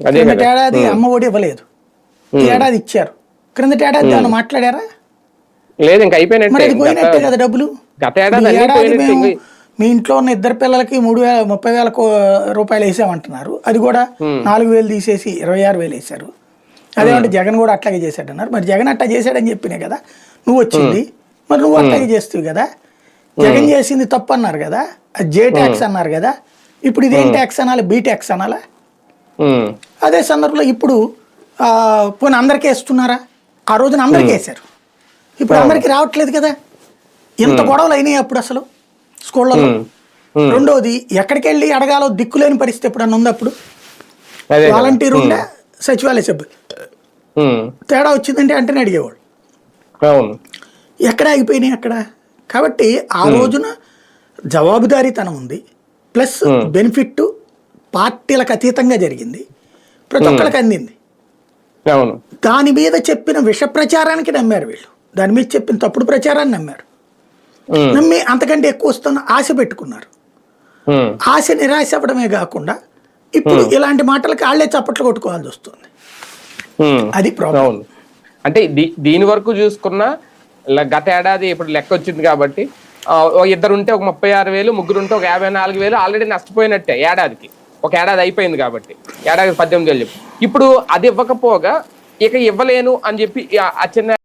ఏడాది అమ్మ ఒడి ఇవ్వలేదు. ఏడాది ఇచ్చారు. క్రిందటి ఏడాది దాన్ని మాట్లాడారా? లేదు ఇంకా అయిపోయినట్టే. కదా డబ్బులు? గత ఏడాది మీ ఇంట్లో ఉన్న ఇద్దరు పిల్లలకి మూడు వేల ముప్పై వేల రూపాయలు వేసామంటున్నారు. అది కూడా నాలుగు వేలు తీసేసి ఇరవై ఆరు వేలు వేశారు. అదేమంటే జగన్ కూడా అట్లాగే చేశాడు అన్నారు మరి జగన్ అట్లా చేశాడని చెప్పినే కదా నువ్వు వచ్చింది. మరి నువ్వు అట్లాగే చేస్తావు కదా. జగన్ చేసింది తప్పు అన్నారు కదా. జే ట్యాక్స్ అన్నారు కదా. ఇప్పుడు ఇదేం ట్యాక్స్ అనాలి? బీ ట్యాక్స్ అనాలా? అదే సందర్భంలో ఇప్పుడు పోనీ అందరికీ వేస్తున్నారా? ఆ రోజున అందరికీ వేశారు. ఇప్పుడు అందరికీ రావట్లేదు కదా? ఇంత గొడవలు అయినాయి అప్పుడు అసలు స్కూళ్ళలో. రెండోది ఎక్కడికి వెళ్ళి అడగాలో దిక్కులేని పరిస్థితి ఎప్పుడన్నా ఉంది అప్పుడు. వాలంటీర్ ఉండే సచివాలయ సభ్యులు? తేడా వచ్చిందంటే అంటేనే అడిగేవాళ్ళు. అవును. ఎక్కడ ఆగిపోయినాయి అక్కడ? కాబట్టి ఆ రోజున జవాబుదారీతనం ఉంది. ప్లస్ బెనిఫిట్ పార్టీలకు అతీతంగా జరిగింది. ప్రతి ఒక్కరికి అందింది. అవును. దాని మీద చెప్పిన విష ప్రచారానికి నమ్మారు వీళ్ళు. దాని మీద చెప్పిన తప్పుడు ప్రచారాన్ని నమ్మారు. నమ్మి అంతకంటే ఎక్కువ వస్తున్న ఆశ పెట్టుకున్నారు. ఆశ నిరాశ అవ్వడమే కాకుండా ఇప్పుడు ఇలాంటి మాటలకి వాళ్ళే చప్పట్లు కొట్టుకోవాల్సి వస్తుంది. అది ప్రాబ్లం అంటే దీ- దీని వరకు చూసుకున్నా గత ఏడాది ఇప్పుడు లెక్క వచ్చింది కాబట్టి ఇద్దరు ఉంటే ఒక ముప్పై ఆరు వేలు ముగ్గురు ఉంటే ఒక యాభై నాలుగు వేలు ఆల్రెడీ నష్టపోయినట్టే ఏడాదికి. ఒక ఏడాది అయిపోయింది కాబట్టి. ఏడాది పద్దెనిమిది వేలు చెప్పు ఇప్పుడు అది ఇవ్వకపోగా ఇక ఇవ్వలేను అని చెప్పి ఆ- ఆ చిన్న